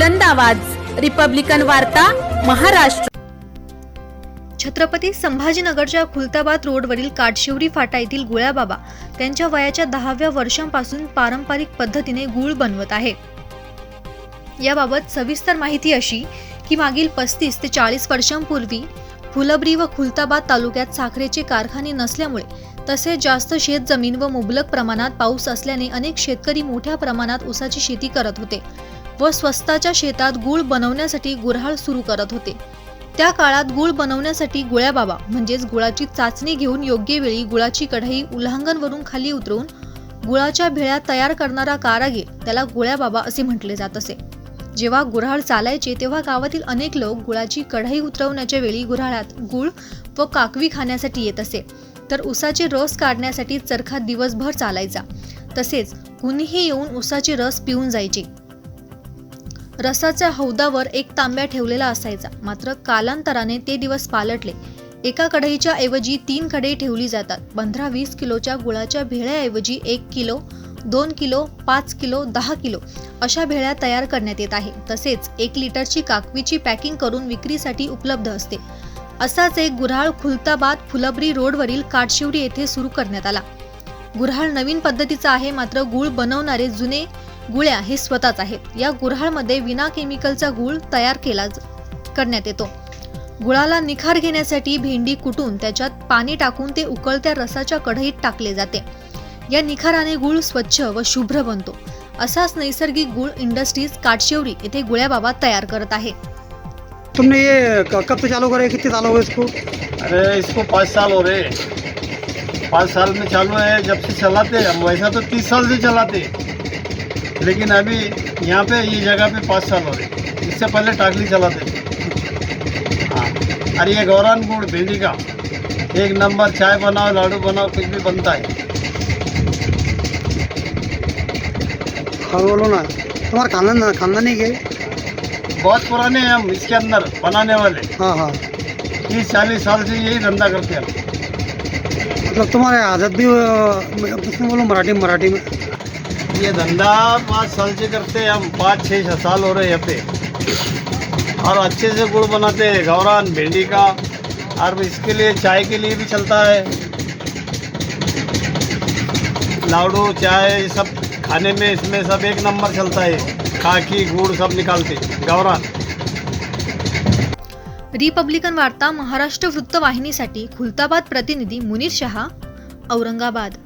बुलंद आवाज. रिपब्लिकन वार्ता महाराष्ट्र. छत्रपती संभाजीनगरच्या खुलताबाद रोडवरील काटशिवरी फाटा येथील गुळ्याबाबा त्यांच्या वयाच्या दहाव्या वर्षांपासून पारंपरिक पद्धतीने गुळ बनवत आहे. याबाबत सविस्तर माहिती अशी की मागील पस्तीस ते चाळीस वर्षांपूर्वी फुलब्री व खुलताबाद तालुक्यात साखरेचे कारखाने नसल्यामुळे तसेच जास्त शेत जमीन व मुबलक प्रमाणात पाऊस असल्याने अनेक शेतकरी मोठ्या प्रमाणात ऊसाची शेती करत होते. व स्वस्ताच्या शेतात गुळ बनवण्यासाठी गुऱ्हाळ सुरू करत होते. त्या काळात गुळ बनवण्यासाठी गुळ्याबाबा म्हणजेच गुळाची चाचणी घेऊन योग्य वेळी गुळाची कढई उल्हांगणवरून खाली उतरवून गुळाच्या भेळ्या तयार करणारा कारागीर त्याला गुळ्याबाबा असे म्हटले जात असे. जेव्हा गुऱ्हाळ चालायचे तेव्हा गावातील अनेक लोक गुळाची कढई उतरवण्याच्या वेळी गुऱ्हाळात गुळ व काकवी खाण्यासाठी येत असे. तर उसाचे रस काढण्यासाठी चरखा दिवसभर चालायचा. तसेच कुणीही येऊन उसाचे रस पिऊन जायचे. रसाच्या हौदावर एक तांब्या ठेवलेला असायचा. मात्र कालांतराने ते दिवस पालटले. एका कढईच्या ऐवजी तीन कढई ठेवली जातात. पंधरा वीस किलोच्या गुळाच्या भेळ्याऐवजी एक किलो दोन किलो पाच किलो दहा किलो अशा भेळ्या तयार करण्यात येत आहे. तसेच एक लिटरची काकवीची पॅकिंग करून विक्रीसाठी उपलब्ध असते. असाच एक गुऱ्हाळ खुलताबाद फुलबरी रोडवरील काटशिवरी येथे सुरू करण्यात आला. गुऱ्हाळ नवीन पद्धतीचा आहे मात्र गुळ बनवणारे जुने गुळ्या हे स्वतःच आहेत. या गुऱ्हाळमध्ये विना केमिकलचा गुळ तयार केला करण्यात येतो. गुळाला निखार घेण्यासाठी भेंडी कुटून त्याच्यात पाणी टाकून ते उकळत्या रसाच्या कढईत टाकले जाते. या निखाराने गुळ स्वच्छ व शुभ्र बनतो. असाच नैसर्गिक गुळ इंडस्ट्रीज काटशिवरी येथे गुळ्याबाबा तयार करत आहे. तुमने ये कब से चालू करे कितने साल हो गए इसको? अरे इसको पाँच साल हो रहे हैं। पाँच साल में चालू है। जब से चलाते हम वैसा तो तीस साल से चलाते लेकिन अभी यहाँ पे ये जगह पे पाँच साल हो गए। इससे पहले टाकली चलाते थे। हाँ। और ये गौरान गुड़ भिंडी का एक नंबर चाय बनाओ लाडू बनाओ कुछ भी बनता है। हाँ बोलो ना। तुम्हारा खानदान खानदानी है बहुत पुराने हैं हम इसके अंदर बनाने वाले। हाँ हाँ। तीस चालीस साल से यही धंधा करते हैं। मतलब तुम्हारे आदत भी बोलो मराठी मराठी में। ये धंधा पाँच साल से करते हैं, हम पाँच छः साल हो रहे हैं यहाँ पे। और अच्छे से गुड़ बनाते हैं गौरान भिंडी का, और इसके लिए चाय के लिए भी चलता है। लाडू, चाय सब खाने में इसमें सब एक नंबर चलता है। खाकी, गुड़ सब निकालते गौरान रिपब्लिकन वार्ता महाराष्ट्र वृत्तवाहिनीसाठी खुलताबाद प्रतिनिधी मुनीर शहा, औरंगाबाद।